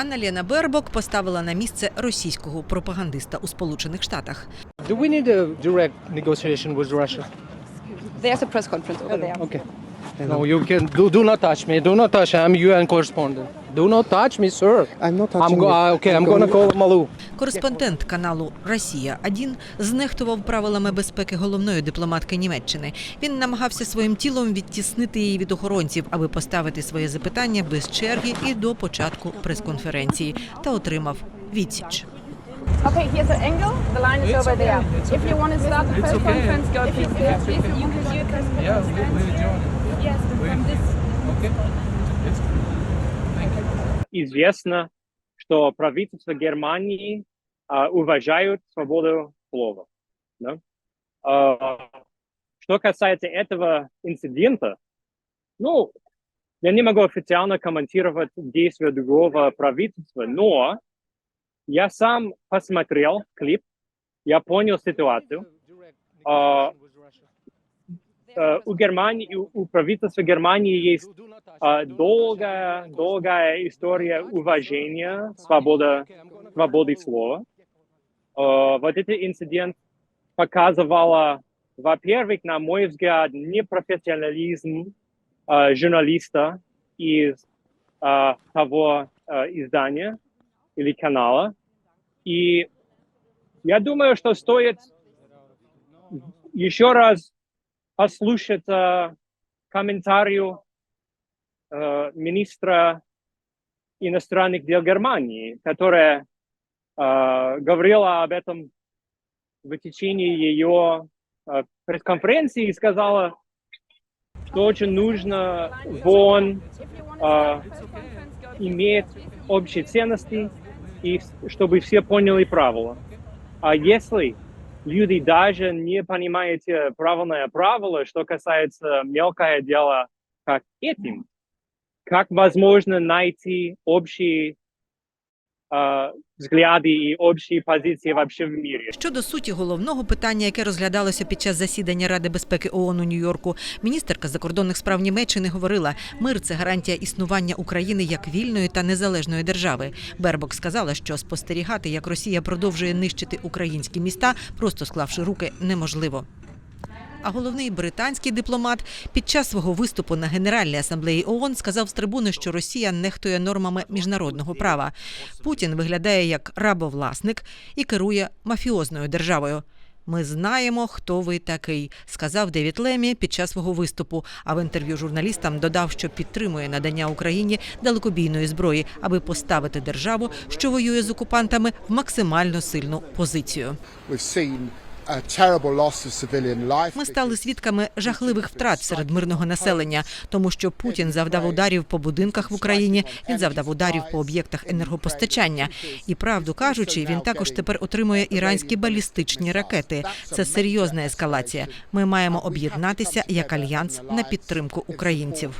Анна-Лена Бербок поставила на місце російського пропагандиста у Сполучених Штатах. Do we need a direct negotiation with Russia? There's a press conference over there. Okay. No, you can do, do not touch me. Do not touch. I'm UN correspondent. Do not touch me, sir. I'm not touching I'm go- you. uh, okay, I'm I'm gonna call Malu. Кореспондент каналу Росія 1 знехтував правилами безпеки головної дипломатки Німеччини. Він намагався своїм тілом відтіснити її від охоронців, аби поставити своє запитання без черги і до початку прес-конференції, та отримав відсіч. Okay, here's an angle. The line is over there. If you want to start the press conference, if you, if you want to do a press conference, yes, from this. известно, что правительство Германии уважают свободу слова. да. А, что касается этого инцидента, ну, я не могу официально комментировать действия другого правительства, но я сам посмотрел клип, я понял ситуацию. А, Э, у Германии, у, правительства Германии есть а, долгая, долгая история уважения свобода, свободы слова. А, Вот этот инцидент показывала, во-первых, на мой взгляд, непрофессионализм а, журналиста из а, того а, издания или канала. И я думаю, что стоит еще раз послушать э, комментарию э, министра иностранных дел Германии, которая э, говорила об этом в течение ее э, пресс-конференции и сказала, что очень нужно вон э, иметь общие ценности и чтобы все поняли правила. А если люди даже не понимают э, правильное правило, что касается мелкое дела, как этим, как возможно найти общие э, взгляды и общие позиции вообще в мире? Щодо суті головного питання, яке розглядалося під час засідання Ради безпеки ООН у Нью-Йорку, міністерка закордонних справ Німеччини говорила, мир це гарантія існування України як вільної та незалежної держави. Бербок сказала, що спостерігати, як Росія продовжує нищити українські міста, просто склавши руки, неможливо. А головний британський дипломат під час свого виступу на Генеральній асамблеї ООН сказав з трибуни, що Росія нехтує нормами міжнародного права. Путін виглядає як рабовласник і керує мафіозною державою. Ми знаємо, хто ви такий, сказав Девід Лемі під час свого виступу. А в інтерв'ю журналістам додав, що підтримує надання Україні далекобійної зброї, аби поставити державу, що воює з окупантами, в максимально сильну позицію. Ми стали свідками жахливих втрат серед мирного населення, тому що Путін завдав ударів по будинках в Україні. Він завдав ударів по об'єктах енергопостачання. І правду кажучи, він також тепер отримує іранські балістичні ракети. Це серйозна ескалація. Ми маємо об'єднатися як альянс на підтримку українців.